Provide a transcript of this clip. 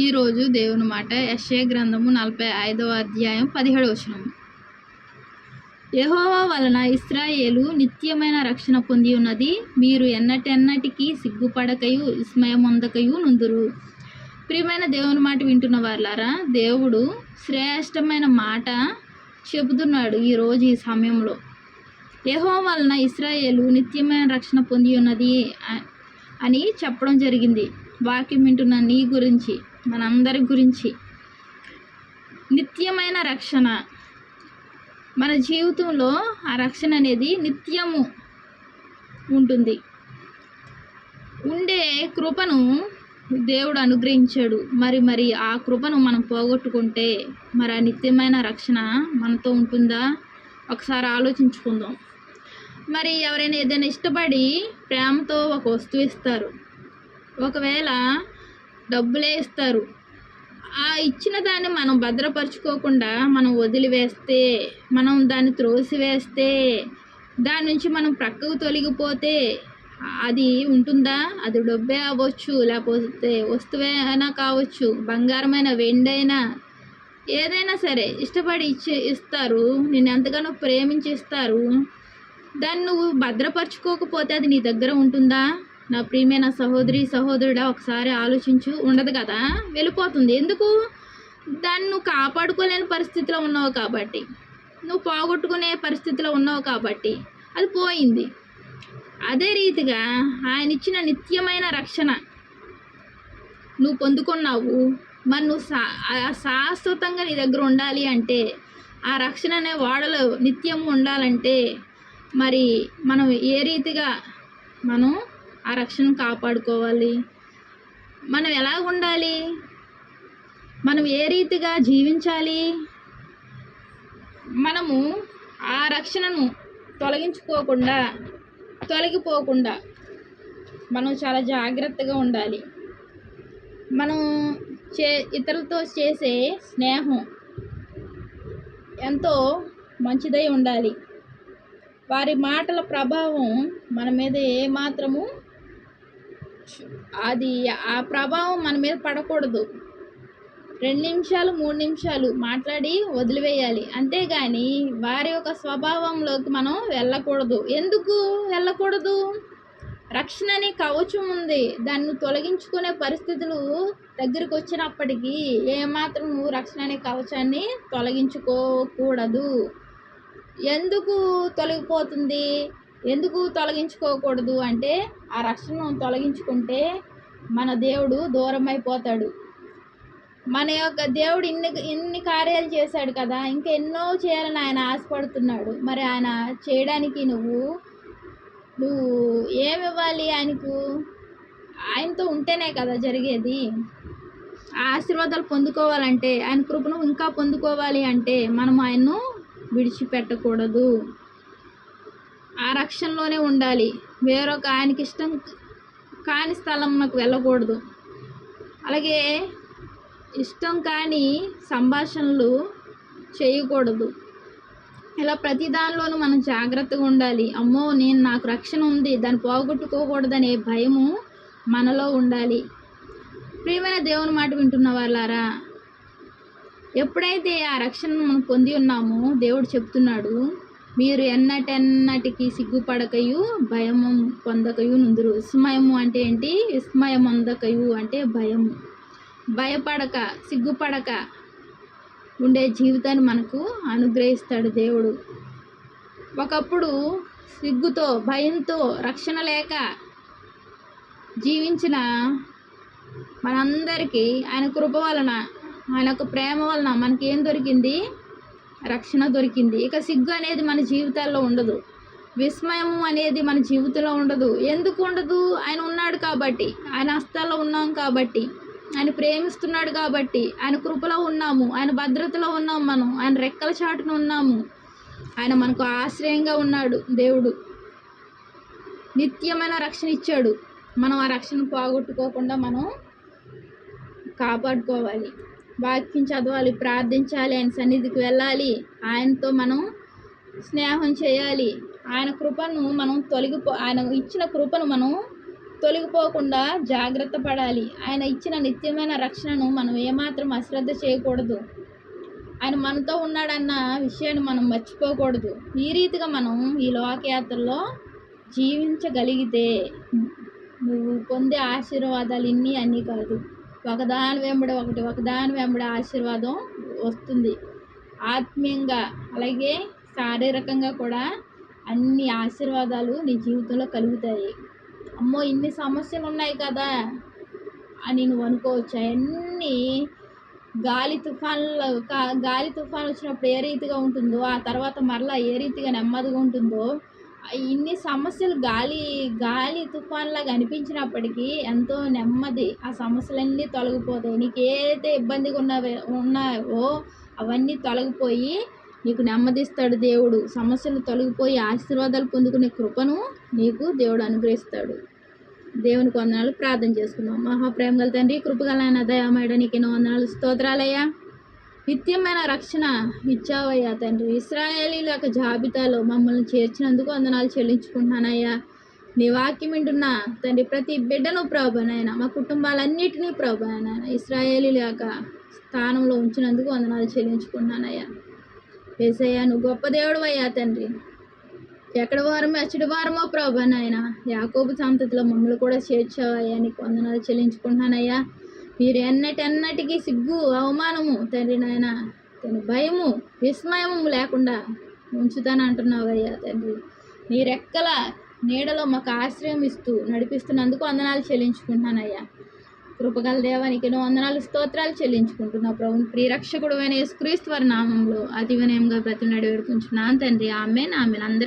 ఈరోజు దేవుని మాట యశ్య గ్రంథము నలభై ఐదవ అధ్యాయం పదిహేడు వచనం యహోవా వలన ఇస్రాయేలు నిత్యమైన రక్షణ పొంది ఉన్నది మీరు ఎన్నటెన్నటికీ సిగ్గుపడకయు విస్మయమొందకయు నుందురు. ప్రియమైన దేవుని మాట వింటున్న వాళ్ళారా దేవుడు శ్రేష్టమైన మాట చెబుతున్నాడు ఈరోజు ఈ సమయంలో. యహో వలన ఇస్రాయేలు నిత్యమైన రక్షణ పొంది ఉన్నది అని చెప్పడం జరిగింది. వాక్యం వింటున్న నీ గురించి మనందరి గురించి. నిత్యమైన రక్షణ. మన జీవితంలో ఆ రక్షణ అనేది నిత్యము ఉంటుంది. ఉండే కృపను దేవుడు అనుగ్రహించాడు. మరి మరి ఆ కృపను మనం పోగొట్టుకుంటే మరి ఆ నిత్యమైన రక్షణ మనతో ఉంటుందా? ఒకసారి ఆలోచించుకుందాం. మరి ఎవరైనా ఏదైనా ఇష్టపడి ప్రేమతో ఒక వస్తువు ఇస్తారు. ఒకవేళ డబ్బులే ఇస్తారు ఆ ఇచ్చిన దాన్ని మనం భద్రపరుచుకోకుండా మనం వదిలివేస్తే మనం దాన్ని త్రోసివేస్తే దాని నుంచి మనం ప్రక్కకు తొలగిపోతే అది ఉంటుందా? అది డబ్బే అవ్వచ్చు లేకపోతే వస్తువే అయినా కావచ్చు బంగారమైన వెండైనా. ఏదైనా సరే ఇష్టపడి ఇచ్చి ఇస్తారు నేను ఎంతగానో ప్రేమించి ఇస్తారు. దాన్ని నువ్వు భద్రపరచుకోకపోతే అది నీ దగ్గర ఉంటుందా? నా ప్రియమైన సహోదరి సహోదరుడా ఒకసారి ఆలోచించు. ఉండదు కదా? వెళ్ళిపోతుంది. ఎందుకు? దాన్ని నువ్వు కాపాడుకోలేని పరిస్థితిలో ఉన్నావు కాబట్టి. నువ్వు పోగొట్టుకునే పరిస్థితిలో ఉన్నావు కాబట్టి. అది పోయింది. అదే రీతిగా ఆయన ఇచ్చిన నిత్యమైన రక్షణ నువ్వు పొందుకున్నావు. మరి నువ్వు సా శాశ్వతంగా నీ దగ్గర ఉండాలి అంటే ఆ రక్షణ అనే వాడలో నిత్యం ఉండాలంటే మరి మనం ఏ రీతిగా మనం ఆ రక్షణను కాపాడుకోవాలి. మనం ఎలా ఉండాలి? మనం ఏ రీతిగా జీవించాలి? మనము ఆ రక్షణను తొలగించుకోకుండా తొలగిపోకుండా మనం చాలా జాగ్రత్తగా ఉండాలి. మనం చే ఇతరులతో చేసే స్నేహం ఎంతో మంచిదై ఉండాలి. వారి మాటల ప్రభావం మన మీద ఏమాత్రము అది ఆ ప్రభావం మన మీద పడకూడదు. రెండు నిమిషాలు మూడు నిమిషాలు మాట్లాడి వదిలివేయాలి. అంతేగాని వారి యొక్క స్వభావంలోకి మనం వెళ్ళకూడదు. ఎందుకు వెళ్ళకూడదు? రక్షణ అనే కవచం ఉంది. దాన్ని తొలగించుకునే పరిస్థితులు దగ్గరికి వచ్చినప్పటికీ ఏమాత్రం నువ్వు రక్షణ అనే కవచాన్ని తొలగించుకోకూడదు. ఎందుకు తొలగిపోతుంది? ఎందుకు తొలగించుకోకూడదు అంటే ఆ రక్షణను తొలగించుకుంటే మన దేవుడు దూరం అయిపోతాడు మన యొక్క దేవుడు ఇన్ని ఇన్ని కార్యాలు చేశాడు కదా ఇంకా ఎన్నో చేయాలని ఆయన ఆశపడుతున్నాడు. మరి ఆయన చేయడానికి నువ్వు నువ్వు ఏమి ఇవ్వాలి ఆయనకు? ఆయనతో ఉంటేనే కదా జరిగేది. ఆ ఆశీర్వాదాలు పొందుకోవాలంటే ఆయన కృపను ఇంకా పొందుకోవాలి అంటే మనం ఆయన్ను విడిచిపెట్టకూడదు. ఆ రక్షణలోనే ఉండాలి. వేరొక ఆయనకి ఇష్టం కాని స్థలం నాకు వెళ్ళకూడదు. అలాగే ఇష్టం కాని సంభాషణలు చేయకూడదు. ఇలా ప్రతి దానిలోనూ మనం జాగ్రత్తగా ఉండాలి. అమ్మో నేను నాకు రక్షణ ఉంది దాన్ని పోగొట్టుకోకూడదనే భయము మనలో ఉండాలి. ప్రియమైన దేవుని మాట వింటున్న వాళ్ళారా ఎప్పుడైతే ఆ రక్షణను మనం పొంది ఉన్నామో దేవుడు చెప్తున్నాడు మీరు ఎన్నటెన్నటికి సిగ్గుపడకయు భయము పొందకయు నుందురు. విస్మయము అంటే ఏంటి? విస్మయం అందకయు అంటే భయము. భయపడక సిగ్గుపడక ఉండే జీవితాన్ని మనకు అనుగ్రహిస్తాడు దేవుడు. ఒకప్పుడు సిగ్గుతో భయంతో రక్షణ లేక జీవించిన మనందరికీ ఆయన కృప వలన ఆయన యొక్క ప్రేమ వలన మనకి ఏం దొరికింది? రక్షణ దొరికింది. ఇక సిగ్గు అనేది మన జీవితాల్లో ఉండదు. విస్మయము అనేది మన జీవితంలో ఉండదు. ఎందుకు ఉండదు? ఆయన ఉన్నాడు కాబట్టి. ఆయన హస్తాల్లో ఉన్నాం కాబట్టి. ఆయన ప్రేమిస్తున్నాడు కాబట్టి. ఆయన కృపలో ఉన్నాము. ఆయన భద్రతలో ఉన్నాము మనం. ఆయన రెక్కల చాటున ఉన్నాము. ఆయన మనకు ఆశ్రయంగా ఉన్నాడు దేవుడు. నిత్యమైన రక్షణ ఇచ్చాడు. మనం ఆ రక్షణ పోగొట్టుకోకుండా మనం కాపాడుకోవాలి. వాక్యం చదవాలి ప్రార్థించాలి ఆయన సన్నిధికి వెళ్ళాలి. ఆయనతో మనం స్నేహం చేయాలి. ఆయన కృపను మనం తొలగిపో ఆయన ఇచ్చిన కృపను మనం తొలగిపోకుండా జాగ్రత్త పడాలి. ఆయన ఇచ్చిన నిత్యమైన రక్షణను మనం ఏమాత్రం అశ్రద్ధ చేయకూడదు. ఆయన మనతో ఉన్నాడన్న విషయాన్ని మనం మర్చిపోకూడదు. ఈ రీతిగా మనం ఈ లోకయాత్రలో జీవించగలిగితే నువ్వు పొందే ఆశీర్వాదాలు ఇన్ని అన్నీ కాదు. ఒకదాని వెంబడి ఒకటి ఒకదాని వెంబడి ఆశీర్వాదం వస్తుంది. ఆత్మీయంగా అలాగే శారీరకంగా కూడా అన్ని ఆశీర్వాదాలు నీ జీవితంలో కలుగుతాయి. అమ్మో ఇన్ని సమస్యలు ఉన్నాయి కదా అని నువ్వు అనుకోవచ్చు. అవన్నీ గాలి తుఫాన్లో గాలి తుఫాన్ వచ్చినప్పుడు ఏ రీతిగా ఉంటుందో ఆ తర్వాత మరలా ఏ రీతిగా నెమ్మదిగా ఉంటుందో ఇన్ని సమస్యలు గాలి గాలి తుఫాన్లాగా అనిపించినప్పటికీ ఎంతో నెమ్మది ఆ సమస్యలన్నీ తొలగిపోతాయి. నీకు ఏదైతే ఇబ్బందిగా ఉన్నవి ఉన్నాయో అవన్నీ తొలగిపోయి నీకు నెమ్మదిస్తాడు దేవుడు. సమస్యలు తొలగిపోయి ఆశీర్వాదాలు పొందుకునే కృపను నీకు దేవుడు అనుగ్రహిస్తాడు. దేవుని వందనాలు. ప్రార్థన చేసుకుందాం. మహాప్రేమ గల తండ్రి కృపగల దయామేడ నీకు ఎన్నో వందనాలు. స్తోత్రాలయ్యా. నిత్యమైన రక్షణ ఇచ్చావయ్యా తండ్రి. ఇస్రాయేలీల యొక్క జాబితాలో మమ్మల్ని చేర్చినందుకు వందనాలు చెల్లించుకుంటున్నానయ్యా. నీ వాక్యం వింటున్న తండ్రి ప్రతి బిడ్డను ప్రభానైనా మా కుటుంబాలన్నిటినీ ప్రభానైనా ఇస్రాయేలీల యొక్క స్థానంలో ఉంచినందుకు వందనాలు చెల్లించుకుంటున్నానయ్యా. వేసయ్యా నువ్వు గొప్ప దేవుడు అయ్యా తండ్రి. ఎక్కడ వారమో ఎచ్చడి వారమో ప్రభా యాకోబు సంతతిలో మమ్మల్ని కూడా చేర్చావయ్యా. నీకు వందనాలు చెల్లించుకుంటున్నానయ్యా. మీరు ఎన్నటెన్నటికీ సిగ్గు అవమానము తండ్రి నాయన తను భయము విస్మయము లేకుండా ఉంచుతానంటున్నావయ్యా తండ్రి. మీరెక్కల నీడలో మాకు ఆశ్రయం ఇస్తూ నడిపిస్తున్నందుకు వందనాలు చెల్లించుకుంటున్నానయ్యా కృపగల దేవానికి ఎన్నో వందనాలు స్తోత్రాలు చెల్లించుకుంటున్నా ప్రభు ప్రియరక్షకుడు అయిన యేసుక్రీస్తు వారి నామంలో అతి వినయంగా ప్రతి నడి తండ్రి. ఆమె ఆమె అందరి